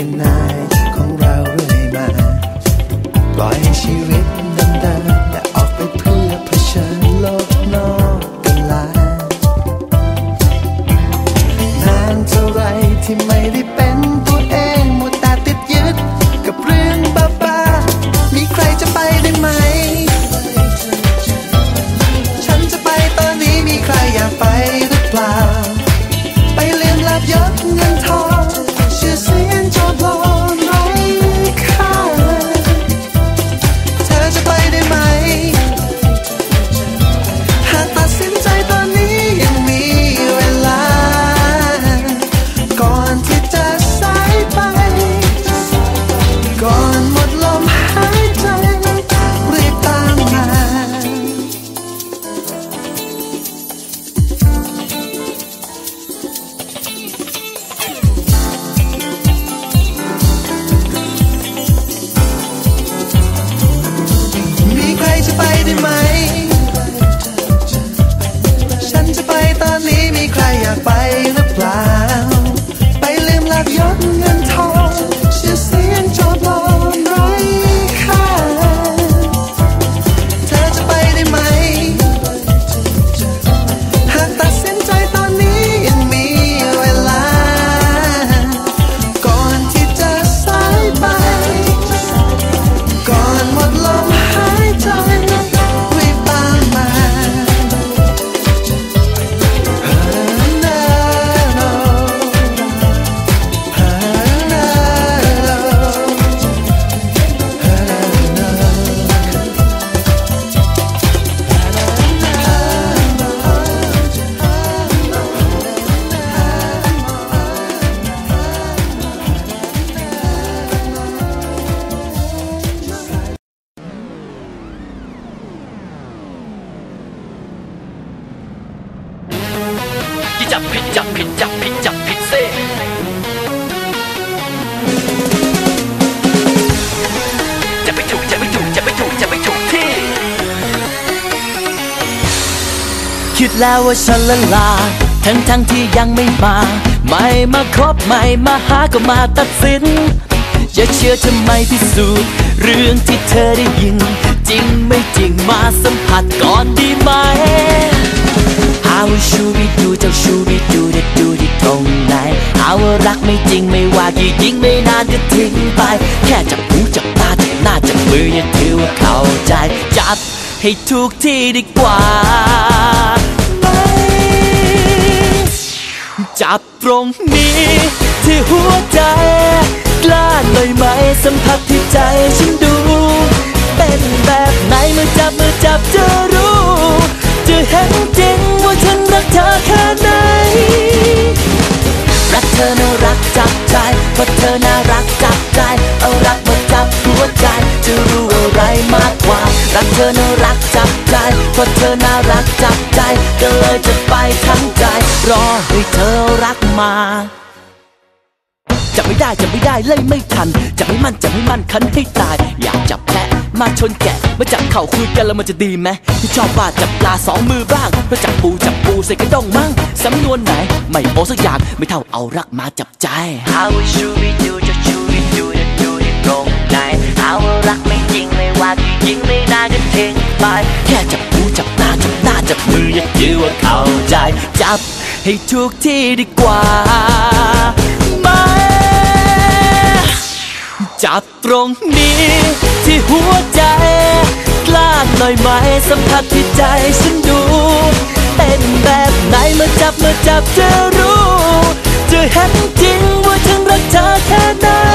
เป็นนายของเราเรื่อยมา ปล่อยให้ชีวิต คิดแล้วว่าฉันละลา ทั้งทั้งที่ยังไม่มา ไม่มาคบไม่มาหาก็มาตัดสิน อย่าเชื่อทำไมพิสูจน์เรื่องที่เธอได้ยิน จริงไม่จริงมาสัมผัสก่อนดีไหมหาว่าชูบิดูเจ้าชูบิดูเด็ดดูที่ตรงไหนหาว่ารักไม่จริงไม่ว่ากี่ยิงไม่นานก็ทิ้งไป แค่จับหูจับตาจับหน้าจับมืออย่าถือว่าเข้าใจ จับให้ถูกที่ดีกว่า จับตรงนี้ ที่หัวใจ กล้าหน่อยไหมสัมผัสที่ใจฉันดู เป็นแบบไหนเมื่อจับเมื่อจับจะรู้ จะเห็นจริงว่าฉันรักเธอแค่ไหน รักเธอน่ารักจับใจเพราะเธอน่ารักจับใจ เอารักมาจับหัวใจ จะรู้อะไรมากกว่า รักเธอน่ารักจับใจเพราะเธอน่ารักจับใจก็เลยจะไปทั้งใจรอ ได้จะไม่ได้เล่ไม่ทัน จะไม่มั่นจะไม่มั่นคันให้ตาย อยากจับแพะมาชนแกะมาจับเข่าคุยกันแล้วมันจะดีไหมที่ชอบว่าจับปลาสองมือบ้างเพราจับปูจับปูใส่กระดองมั่งสำนวนไหน ไม่โอสักอย่างไม่เท่าเอารักมาจับใจ How we should we do จะ should we do จะ do ที่ตรงไหน How รักไม่จริงไม่ว่าที่ริงไม่น่าจะทิ้งไปแค่จับปูจับตาจับหน้าจับมืออย่าคิดว่าเข้าใจ จับให้ทุกที่ดีกว่าไม่ จับตรงนี้ ที่หัวใจ กล้าหน่อยไหมสัมผัสที่ใจฉันดูเป็นแบบไหนมาจับมาจับจะรู้ จะเห็นจริงว่าฉันรักเธอแค่ไหน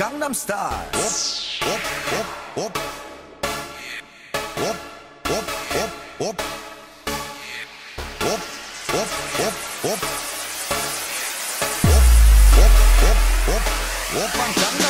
Gangnam Style. Whoop, whoop, whoop, whoop. Whoop, whoop, whoop, whoop. Whoop, whoop, whoop, whoop. Whoop, whoop, whoop, whoop. Whoop, whoop, whoop, whoop.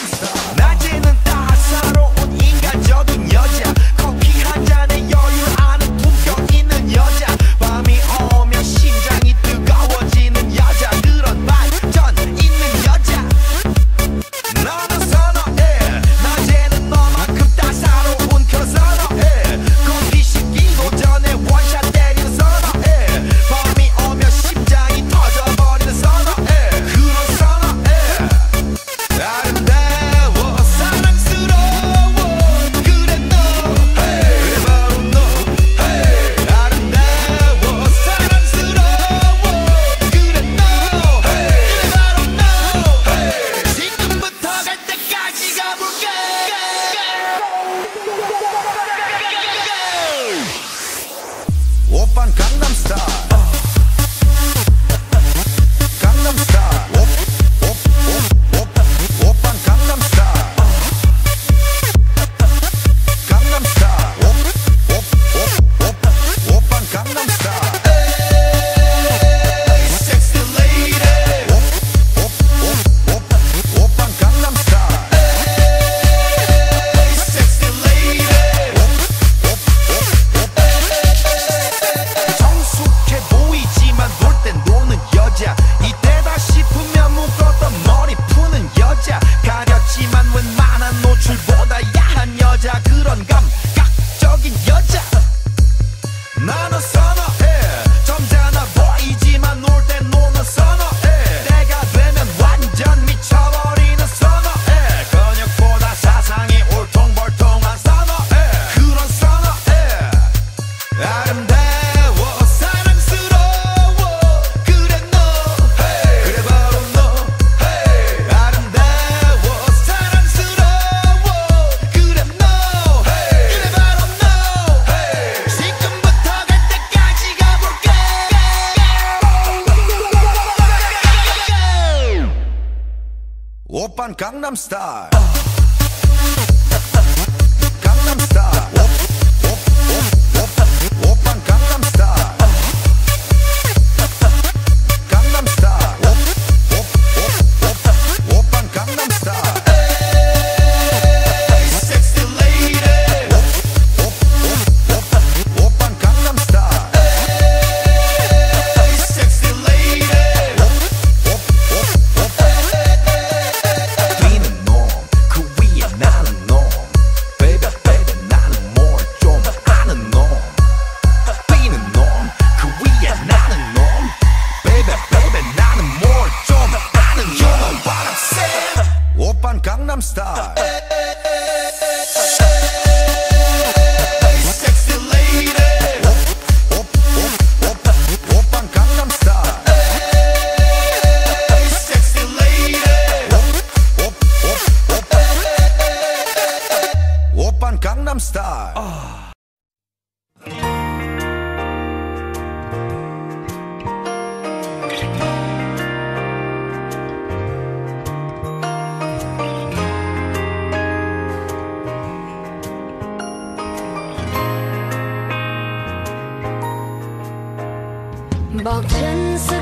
Gangnam Style. star. 그บอ